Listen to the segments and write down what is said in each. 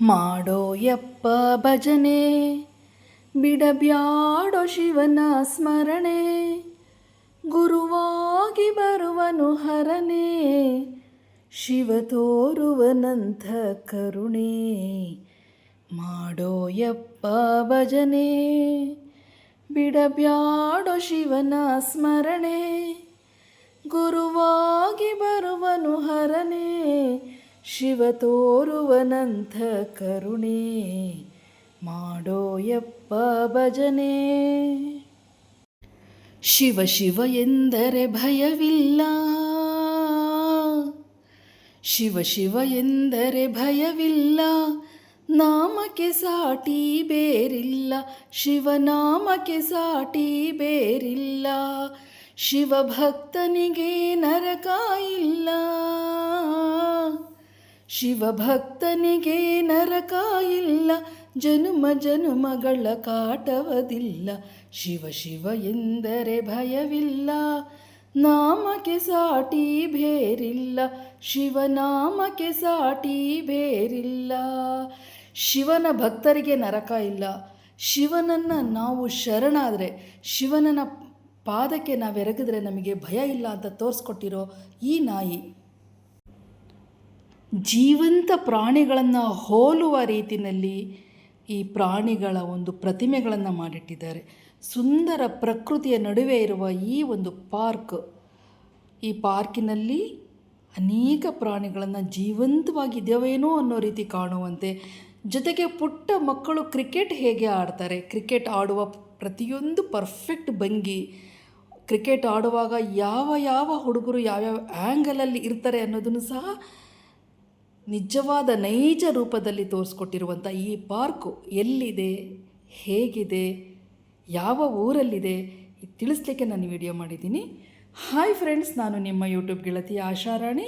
ಮಾಡೋ ಯಪ್ಪ ಭಜನೆ. ಬಿಡಬ್ಯಾಡೋ ಶಿವನ ಸ್ಮರಣೆ. ಗುರುವಾಗಿ ಬರುವನು ಹರನೆ. ಶಿವ ತೋರುವನಂಥ ಕರುಣೆ. ಮಾಡೋ ಯಪ್ಪ ಭಜನೆ. ಬಿಡಬ್ಯಾಡೋ ಶಿವನ ಸ್ಮರಣೆ. ಗುರುವಾಗಿ ಬರುವನು ಹರನೇ. ಶಿವ ತೋರುವನಂಥ ಕರುಣೆ ಮಾಡೋಯಪ್ಪ ಭಜನೆ. ಶಿವ ಶಿವ ಎಂದರೆ ಭಯವಿಲ್ಲ. ಶಿವ ಶಿವ ಎಂದರೆ ಭಯವಿಲ್ಲ. ನಾಮಕ್ಕೆ ಸಾಟಿ ಬೇರಿಲ್ಲ. ಶಿವನಾಮಕ್ಕೆ ಸಾಟಿ ಬೇರಿಲ್ಲ. ಶಿವಭಕ್ತನಿಗೆ ನರಕ ಇಲ್ಲ. ಶಿವಭಕ್ತನಿಗೆ ನರಕ ಇಲ್ಲ, ಜನುಮ ಜನುಮಗಳ ಕಾಟವದಿಲ್ಲ. ಶಿವ ಶಿವ ಎಂದರೆ ಭಯವಿಲ್ಲ, ನಾಮಕ್ಕೆ ಸಾಟಿ ಬೇರಿಲ್ಲ. ಶಿವನಾಮಕ್ಕೆ ಸಾಟಿ ಬೇರಿಲ್ಲ. ಶಿವನ ಭಕ್ತರಿಗೆ ನರಕ ಇಲ್ಲ. ಶಿವನನ್ನು ನಾವು ಶರಣಾದರೆ ಶಿವನನ ಪಾದಕ್ಕೆ ನಾವು ಎರಗಿದ್ರೆ ನಮಗೆ ಭಯ ಇಲ್ಲ ಅಂತ ತೋರಿಸ್ಕೊಟ್ಟಿರೋ ಈ ನಾಯಿ. ಜೀವಂತ ಪ್ರಾಣಿಗಳನ್ನು ಹೋಲುವ ರೀತಿಯಲ್ಲಿ ಈ ಪ್ರಾಣಿಗಳ ಒಂದು ಪ್ರತಿಮೆಗಳನ್ನು ಮಾಡಿಟ್ಟಿದ್ದಾರೆ. ಸುಂದರ ಪ್ರಕೃತಿಯ ನಡುವೆ ಇರುವ ಈ ಒಂದು ಪಾರ್ಕ್, ಈ ಪಾರ್ಕಿನಲ್ಲಿ ಅನೇಕ ಪ್ರಾಣಿಗಳನ್ನು ಜೀವಂತವಾಗಿದ್ದೇವೇನೋ ಅನ್ನೋ ರೀತಿ ಕಾಣುವಂತೆ. ಜೊತೆಗೆ ಪುಟ್ಟ ಮಕ್ಕಳು ಕ್ರಿಕೆಟ್ ಹೇಗೆ ಆಡ್ತಾರೆ? ಕ್ರಿಕೆಟ್ ಆಡುವ ಪ್ರತಿಯೊಂದು ಪರ್ಫೆಕ್ಟ್ ಭಂಗಿ, ಕ್ರಿಕೆಟ್ ಆಡುವಾಗ ಯಾವ ಯಾವ ಹುಡುಗರು ಯಾವ್ಯಾವ ಆ್ಯಂಗಲಲ್ಲಿ ಇರ್ತಾರೆ ಅನ್ನೋದನ್ನು ಸಹ ನಿಜವಾದ ನೈಜ ರೂಪದಲ್ಲಿ ತೋರಿಸ್ಕೊಟ್ಟಿರುವಂಥ ಈ ಪಾರ್ಕು ಎಲ್ಲಿದೆ, ಹೇಗಿದೆ, ಯಾವ ಊರಲ್ಲಿದೆ ತಿಳಿಸ್ಲಿಕ್ಕೆ ನಾನು ವಿಡಿಯೋ ಮಾಡಿದ್ದೀನಿ. ಹಾಯ್ ಫ್ರೆಂಡ್ಸ್, ನಾನು ನಿಮ್ಮ ಯೂಟ್ಯೂಬ್ ಗೆಳತಿ ಆಶಾರಾಣಿ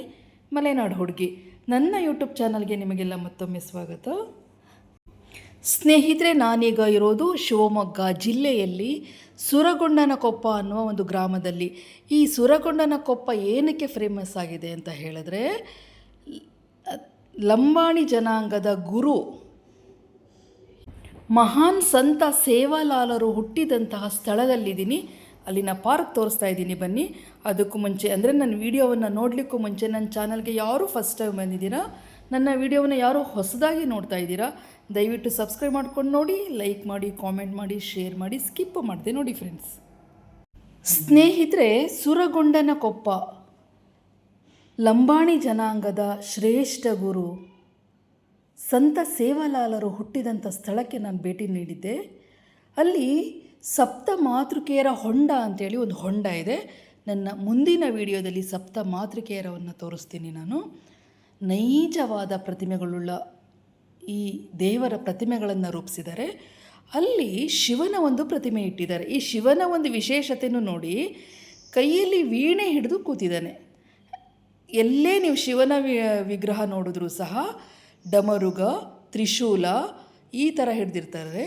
ಮಲೆನಾಡು ಹುಡುಗಿ. ನನ್ನ ಯೂಟ್ಯೂಬ್ ಚಾನಲ್ಗೆ ನಿಮಗೆಲ್ಲ ಮತ್ತೊಮ್ಮೆ ಸ್ವಾಗತ. ಸ್ನೇಹಿತರೆ, ನಾನೀಗ ಇರೋದು ಶಿವಮೊಗ್ಗ ಜಿಲ್ಲೆಯಲ್ಲಿ ಸುರಗೊಂಡನಕೊಪ್ಪ ಅನ್ನುವ ಒಂದು ಗ್ರಾಮದಲ್ಲಿ. ಈ ಸುರಗೊಂಡನಕೊಪ್ಪ ಏನಕ್ಕೆ ಫೇಮಸ್ ಆಗಿದೆ ಅಂತ ಹೇಳಿದ್ರೆ ಲಂಬಾಣಿ ಜನಾಂಗದ ಗುರು. ಮಹಾನ್ ಸಂತ ಸೇವಾಲಾಲರು ಹುಟ್ಟಿದಂತಹ ಸ್ಥಳದಲ್ಲಿದ್ದೀನಿ. ಅಲ್ಲಿನ ಪಾರ್ಕ್ ತೋರಿಸ್ತಾ ಇದ್ದೀನಿ ಬನ್ನಿ. ಅದಕ್ಕೂ ಮುಂಚೆ ಅಂದರೆ ನನ್ನ ವೀಡಿಯೋವನ್ನು ನೋಡಲಿಕ್ಕೂ ಮುಂಚೆ ನನ್ನ ಚಾನಲ್ಗೆ ಯಾರು ಫಸ್ಟ್ ಟೈಮ್ ಬಂದಿದ್ದೀರಾ? ನನ್ನ ವೀಡಿಯೋವನ್ನು ಯಾರು ಹೊಸದಾಗಿ ನೋಡ್ತಾ ಇದ್ದೀರಾ? ದಯವಿಟ್ಟು ಸಬ್ಸ್ಕ್ರೈಬ್ ಮಾಡ್ಕೊಂಡು ನೋಡಿ ಲೈಕ್ ಮಾಡಿ ಕಾಮೆಂಟ್ ಮಾಡಿ ಶೇರ್ ಮಾಡಿ ಸ್ಕಿಪ್ ಮಾಡಿದೆ ನೋಡಿ ಫ್ರೆಂಡ್ಸ್ ಸ್ನೇಹಿತರೆ ಸುರಗೊಂಡನ ಕೊಪ್ಪ ಲಂಬಾಣಿ ಜನಾಂಗದ ಶ್ರೇಷ್ಠ ಗುರು. ಸಂತ ಸೇವಾಲಾಲರು ಹುಟ್ಟಿದಂಥ ಸ್ಥಳಕ್ಕೆ ನಾನು ಭೇಟಿ ನೀಡಿದ್ದೆ. ಅಲ್ಲಿ ಸಪ್ತ ಮಾತೃಕೆಯರ ಹೊಂಡ ಅಂತೇಳಿ ಒಂದು ಹೊಂಡ ಇದೆ. ನನ್ನ ಮುಂದಿನ ವಿಡಿಯೋದಲ್ಲಿ ಸಪ್ತ ಮಾತೃಕೆಯರವನ್ನು ತೋರಿಸ್ತೀನಿ ನಾನು. ನೈಜವಾದ ಪ್ರತಿಮೆಗಳುಳ್ಳ ಈ ದೇವರ ಪ್ರತಿಮೆಗಳನ್ನು ರೂಪಿಸಿದ್ದಾರೆ ಅಲ್ಲಿ ಶಿವನ ಒಂದು ಪ್ರತಿಮೆ ಇಟ್ಟಿದ್ದಾರೆ. ಈ ಶಿವನ ಒಂದು ವಿಶೇಷತೆಯನ್ನು ನೋಡಿ ಕೈಯಲ್ಲಿ ವೀಣೆ ಹಿಡಿದು ಕೂತಿದ್ದಾನೆ. ಎಲ್ಲೇ ನೀವು ಶಿವನ ವಿಗ್ರಹ ನೋಡಿದ್ರೂ ಸಹ ಡಮರುಗ, ತ್ರಿಶೂಲ ಈ ಥರ ಹಿಡ್ದಿರ್ತಾರೆ.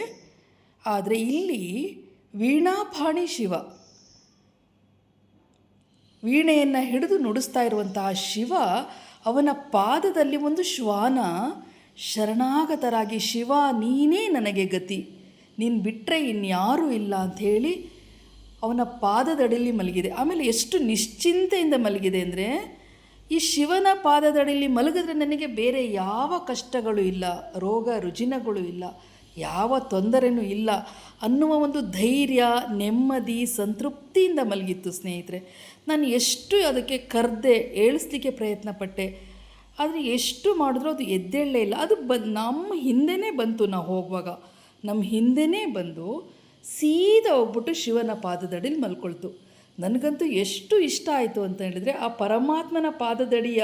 ಆದರೆ ಇಲ್ಲಿ ವೀಣಾಪಾಣಿ ಶಿವ, ವೀಣೆಯನ್ನು ಹಿಡಿದು ನುಡಿಸ್ತಾ ಇರುವಂತಹ ಶಿವ ಅವನ ಪಾದದಲ್ಲಿ ಒಂದು ಶ್ವಾನ. ಶರಣಾಗತರಾಗಿ, ಶಿವ, ನೀನೇ ನನಗೆ ಗತಿ. ನೀನು ಬಿಟ್ಟರೆ ಇನ್ಯಾರೂ ಇಲ್ಲ ಅಂಥೇಳಿ ಅವನ ಪಾದದಡಿಯಲ್ಲಿ ಮಲಗಿದೆ. ಆಮೇಲೆ ಎಷ್ಟು ನಿಶ್ಚಿಂತೆಯಿಂದ ಮಲಗಿದೆ ಅಂದರೆ ಈ ಶಿವನ ಪಾದದಡಿಯಲ್ಲಿ ಮಲಗಿದ್ರೆ ನನಗೆ ಬೇರೆ ಯಾವ ಕಷ್ಟಗಳು ಇಲ್ಲ, ರೋಗ ರುಜಿನಗಳು ಇಲ್ಲ, ಯಾವ ತೊಂದರೆನೂ ಇಲ್ಲ ಅನ್ನುವ ಒಂದು ಧೈರ್ಯ, ನೆಮ್ಮದಿ, ಸಂತೃಪ್ತಿಯಿಂದ ಮಲಗಿತ್ತು ಸ್ನೇಹಿತರೆ. ನಾನು ಎಷ್ಟು ಅದಕ್ಕೆ ಕರೆದೆ ಏಳಿಸ್ಲಿಕ್ಕೆ ಪ್ರಯತ್ನ ಪಟ್ಟೆ ಆದರೆ ಎಷ್ಟು ಮಾಡಿದ್ರೂ ಅದು ಎದ್ದೇಳಲೇ ಇಲ್ಲ. ಅದು ಬ, ನಮ್ಮ ಹಿಂದೆನೇ ಬಂತು ನಾವು ಹೋಗುವಾಗ. ನಮ್ಮ ಹಿಂದೆನೇ ಬಂದು ಸೀದಾ ಹೋಗ್ಬಿಟ್ಟು ಶಿವನ ಪಾದದಡಿಲಿ ಮಲ್ಕೊಳ್ತು. ನನಗಂತೂ ಎಷ್ಟು ಇಷ್ಟ ಆಯಿತು ಅಂತ ಹೇಳಿದರೆ ಆ ಪರಮಾತ್ಮನ ಪಾದದಡಿಯ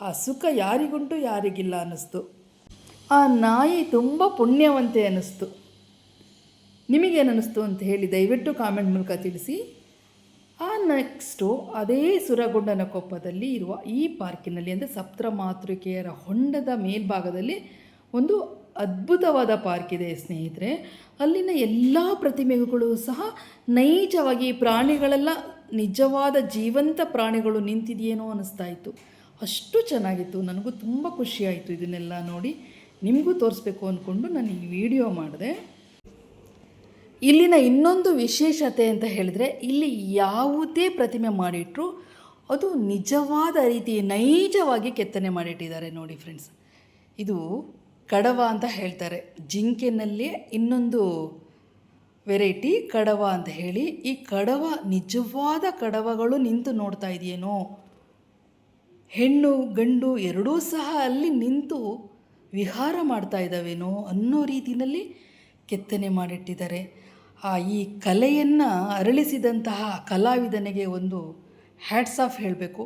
ಆ ಸುಖ ಯಾರಿಗುಂಟು ಯಾರಿಗಿಲ್ಲ ಅನ್ನಿಸ್ತು. ಆ ನಾಯಿ ತುಂಬ ಪುಣ್ಯವಂತೆ ಅನ್ನಿಸ್ತು. ನಿಮಗೇನು ಅನ್ನಿಸ್ತು ಅಂತ ಹೇಳಿ ದಯವಿಟ್ಟು ಕಾಮೆಂಟ್ ಮೂಲಕ ತಿಳಿಸಿ. ಆ ನೆಕ್ಸ್ಟು ಅದೇ ಸುರಗುಂಡನ ಕೊಪ್ಪದಲ್ಲಿ ಇರುವ ಈ ಪಾರ್ಕಿನಲ್ಲಿ ಅಂದರೆ ಸಪ್ತ ಮಾತೃಕೆಯರ ಹೊಂಡದ ಮೇಲ್ಭಾಗದಲ್ಲಿ ಒಂದು ಅದ್ಭುತವಾದ ಪಾರ್ಕ್ ಇದೆ ಸ್ನೇಹಿತರೆ. ಅಲ್ಲಿನ ಎಲ್ಲ ಪ್ರತಿಮೆಗಳು ಸಹ ನೈಜವಾಗಿ ಪ್ರಾಣಿಗಳೆಲ್ಲ ನಿಜವಾದ ಜೀವಂತ ಪ್ರಾಣಿಗಳು ನಿಂತಿದೆಯೇನೋ ಅನ್ನಿಸ್ತಾ ಇತ್ತು. ಅಷ್ಟು ಚೆನ್ನಾಗಿತ್ತು. ನನಗೂ ತುಂಬ ಖುಷಿಯಾಯಿತು ಇದನ್ನೆಲ್ಲ ನೋಡಿ. ನಿಮಗೂ ತೋರಿಸ್ಬೇಕು ಅಂದ್ಕೊಂಡು ನಾನು ಈ ವಿಡಿಯೋ ಮಾಡಿದೆ. ಇಲ್ಲಿನ ಇನ್ನೊಂದು ವಿಶೇಷತೆ ಅಂತ ಹೇಳಿದ್ರೆ ಇಲ್ಲಿ ಯಾವುದೇ ಪ್ರತಿಮೆ ಮಾಡಿಟ್ರು ಅದು ನಿಜವಾದ ರೀತಿ ನೈಜವಾಗಿ ಕೆತ್ತನೆ ಮಾಡಿಟ್ಟಿದ್ದಾರೆ ನೋಡಿ ಫ್ರೆಂಡ್ಸ್. ಇದು ಕಡವ ಅಂತ ಹೇಳ್ತಾರೆ. ಜಿಂಕೆನಲ್ಲಿ ಇನ್ನೊಂದು ವೆರೈಟಿ ಕಡವ ಅಂತ ಹೇಳಿ, ಈ ಕಡವ ನಿಜವಾದ ಕಡವಗಳು ನಿಂತು ನೋಡ್ತಾ ಇದೆಯೇನೋ? ಹೆಣ್ಣು, ಗಂಡು ಎರಡೂ ಸಹ ಅಲ್ಲಿ ನಿಂತು ವಿಹಾರ ಮಾಡ್ತಾ ಇದ್ದಾವೇನೋ ಅನ್ನೋ ರೀತಿಯಲ್ಲಿ ಕೆತ್ತನೆ ಮಾಡಿಟ್ಟಿದ್ದಾರೆ. ಆ ಈ ಕಲೆಯನ್ನು ಅರಳಿಸಿದಂತಹ ಕಲಾವಿದನಿಗೆ ಒಂದು ಹ್ಯಾಟ್ಸ್ ಆಫ್ ಹೇಳಬೇಕು.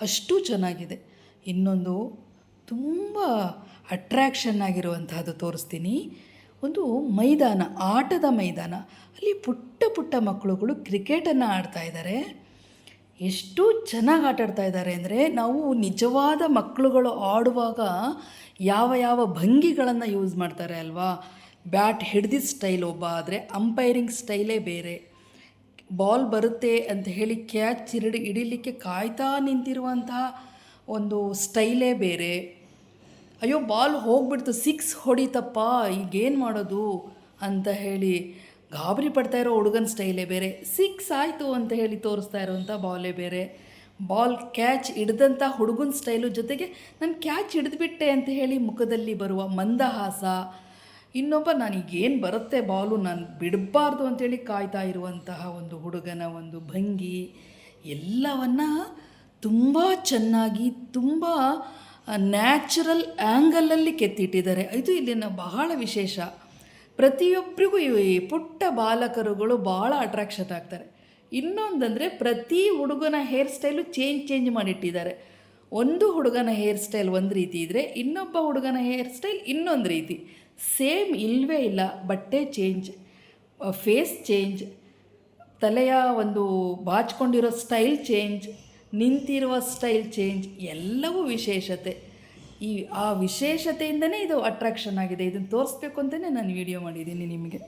ಅಷ್ಟು ಚೆನ್ನಾಗಿದೆ. ಇನ್ನೊಂದು ತುಂಬ ಅಟ್ರ್ಯಾಕ್ಷನ್ ಆಗಿರುವಂತಹದ್ದು ತೋರಿಸ್ತೀನಿ. ಒಂದು ಮೈದಾನ, ಆಟದ ಮೈದಾನ. ಅಲ್ಲಿ ಪುಟ್ಟ ಪುಟ್ಟ ಮಕ್ಕಳುಗಳು ಕ್ರಿಕೆಟನ್ನು ಆಡ್ತಾ ಇದ್ದಾರೆ ಎಷ್ಟು ಚೆನ್ನಾಗಿ ಆಟಾಡ್ತಾ ಇದ್ದಾರೆ ಅಂದರೆ ನಾವು ನಿಜವಾದ ಮಕ್ಕಳುಗಳು ಆಡುವಾಗ ಯಾವ ಯಾವ ಭಂಗಿಗಳನ್ನು ಯೂಸ್ ಮಾಡ್ತಾರೆ ಅಲ್ವಾ? ಬ್ಯಾಟ್ ಹಿಡ್ದಿದ್ದ ಸ್ಟೈಲ್ ಒಬ್ಬ ಆದರೆ ಅಂಪೈರಿಂಗ್ ಸ್ಟೈಲೇ ಬೇರೆ. ಬಾಲ್ ಬರುತ್ತೆ ಅಂತ ಹೇಳಿ ಕ್ಯಾಚ್ ಹಿಡಿ ಹಿಡಿಲಿಕ್ಕೆ ಕಾಯ್ತಾ ನಿಂತಿರುವಂತಹ ಒಂದು ಸ್ಟೈಲೇ ಬೇರೆ. ಅಯ್ಯೋ, ಬಾಲ್ ಹೋಗ್ಬಿಡ್ತು, ಸಿಕ್ಸ್ ಹೊಡಿತಪ್ಪ, ಈಗೇನು ಮಾಡೋದು? ಅಂತ ಹೇಳಿ ಗಾಬರಿ ಪಡ್ತಾ ಇರೋ ಹುಡುಗನ ಸ್ಟೈಲೇ ಬೇರೆ. ಸಿಕ್ಸ್ ಆಯಿತು ಅಂತ ಹೇಳಿ ತೋರಿಸ್ತಾ ಇರೋವಂಥ ಬಾಲೇ ಬೇರೆ. ಬಾಲ್ ಕ್ಯಾಚ್ ಹಿಡ್ದಂಥ ಹುಡುಗನ ಸ್ಟೈಲು ಜೊತೆಗೆ ನಾನು ಕ್ಯಾಚ್ ಹಿಡಿದ್ಬಿಟ್ಟೆ ಅಂತ ಹೇಳಿ ಮುಖದಲ್ಲಿ ಬರುವ ಮಂದಹಾಸ. ಇನ್ನೊಬ್ಬ ನನಗೇನು ಬರುತ್ತೆ ಬಾಲು, ನಾನು ಬಿಡಬಾರ್ದು ಅಂತೇಳಿ ಕಾಯ್ತಾ ಇರುವಂತಹ ಒಂದು ಹುಡುಗನ ಒಂದು ಭಂಗಿ. ಎಲ್ಲವನ್ನು ತುಂಬ ಚೆನ್ನಾಗಿ, ತುಂಬ ನ್ಯಾಚುರಲ್ ಆ್ಯಂಗಲಲ್ಲಿ ಕೆತ್ತಿಟ್ಟಿದ್ದಾರೆ. ಇದು ಇಲ್ಲಿನ ಬಹಳ ವಿಶೇಷ. ಪ್ರತಿಯೊಬ್ಬರಿಗೂ ಈ ಪುಟ್ಟ ಬಾಲಕರುಗಳು ಭಾಳ ಅಟ್ರಾಕ್ಷನ್ ಆಗ್ತಾರೆ. ಇನ್ನೊಂದಂದರೆ ಪ್ರತಿ ಹುಡುಗನ ಹೇರ್ ಸ್ಟೈಲು ಚೇಂಜ್ ಚೇಂಜ್ ಮಾಡಿಟ್ಟಿದ್ದಾರೆ. ಒಂದು ಹುಡುಗನ ಹೇರ್ ಸ್ಟೈಲ್ ಒಂದು ರೀತಿ ಇದ್ದರೆ ಇನ್ನೊಬ್ಬ ಹುಡುಗನ ಹೇರ್ ಸ್ಟೈಲ್ ಇನ್ನೊಂದು ರೀತಿ. ಸೇಮ್ ಇಲ್ಲವೇ ಇಲ್ಲ, ಬಟ್ಟೆ ಚೇಂಜ್ ಫೇಸ್ ಚೇಂಜ್ ತಲೆಯ ಒಂದು ಬಾಚ್ಕೊಂಡಿರೋ ಸ್ಟೈಲ್ ಚೇಂಜ್ ನಿಂತಿರುವ ಸ್ಟೈಲ್ ಚೇಂಜ್ ಎಲ್ಲವೂ ವಿಶೇಷತೆ. ಈ ಆ ವಿಶೇಷತೆಯಿಂದನೇ ಇದು ಅಟ್ರಾಕ್ಷನ್ ಆಗಿದೆ. ಇದನ್ನು ತೋರಿಸ್ಬೇಕು ಅಂತಲೇ ನಾನು ವಿಡಿಯೋ ಮಾಡಿದ್ದೀನಿ ನಿಮಗೆ.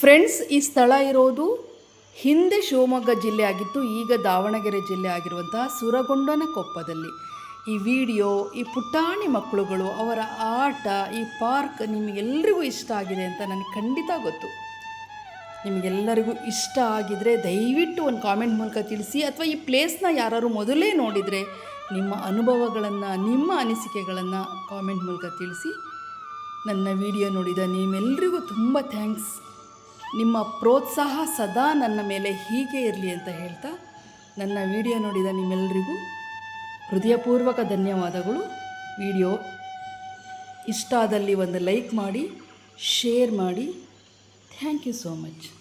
ಫ್ರೆಂಡ್ಸ್ ಈ ಸ್ಥಳ ಇರೋದು ಹಿಂದೆ ಶಿವಮೊಗ್ಗ ಜಿಲ್ಲೆ ಆಗಿತ್ತು, ಈಗ ದಾವಣಗೆರೆ ಜಿಲ್ಲೆ ಆಗಿರುವಂತಹ ಸುರಗೊಂಡನ ಕೊಪ್ಪದಲ್ಲಿ. ಈ ವಿಡಿಯೋ, ಈ ಪುಟಾಣಿ ಮಕ್ಕಳುಗಳು, ಅವರ ಆಟ, ಈ ಪಾರ್ಕ್ ನಿಮಗೆಲ್ಲರಿಗೂ ಇಷ್ಟ ಆಗಿದೆ ಅಂತ ನನಗೆ ಖಂಡಿತ ಗೊತ್ತು. ನಿಮಗೆಲ್ಲರಿಗೂ ಇಷ್ಟ ಆಗಿದರೆ ದಯವಿಟ್ಟು ಒಂದು ಕಾಮೆಂಟ್ ಮೂಲಕ ತಿಳಿಸಿ, ಅಥವಾ ಈ ಪ್ಲೇಸ್ನ ಯಾರಾದ್ರೂ ಮೊದಲೇ ನೋಡಿದರೆ ನಿಮ್ಮ ಅನುಭವಗಳನ್ನು, ನಿಮ್ಮ ಅನಿಸಿಕೆಗಳನ್ನು ಕಾಮೆಂಟ್ ಮೂಲಕ ತಿಳಿಸಿ. ನನ್ನ ವಿಡಿಯೋ ನೋಡಿದ ನಿಮ್ಮೆಲ್ಲರಿಗೂ ತುಂಬ ಥ್ಯಾಂಕ್ಸ್. ನಿಮ್ಮ ಪ್ರೋತ್ಸಾಹ ಸದಾ ನನ್ನ ಮೇಲೆ ಹೀಗೆ ಇರಲಿ ಅಂತ ಹೇಳ್ತಾ ನನ್ನ ವಿಡಿಯೋ ನೋಡಿದ ನಿಮ್ಮೆಲ್ಲರಿಗೂ ಹೃದಯಪೂರ್ವಕ ಧನ್ಯವಾದಗಳು. ವಿಡಿಯೋ ಇಷ್ಟ ಆದಲ್ಲಿ ಒಂದು ಲೈಕ್ ಮಾಡಿ, ಶೇರ್ ಮಾಡಿ. Thank you so much.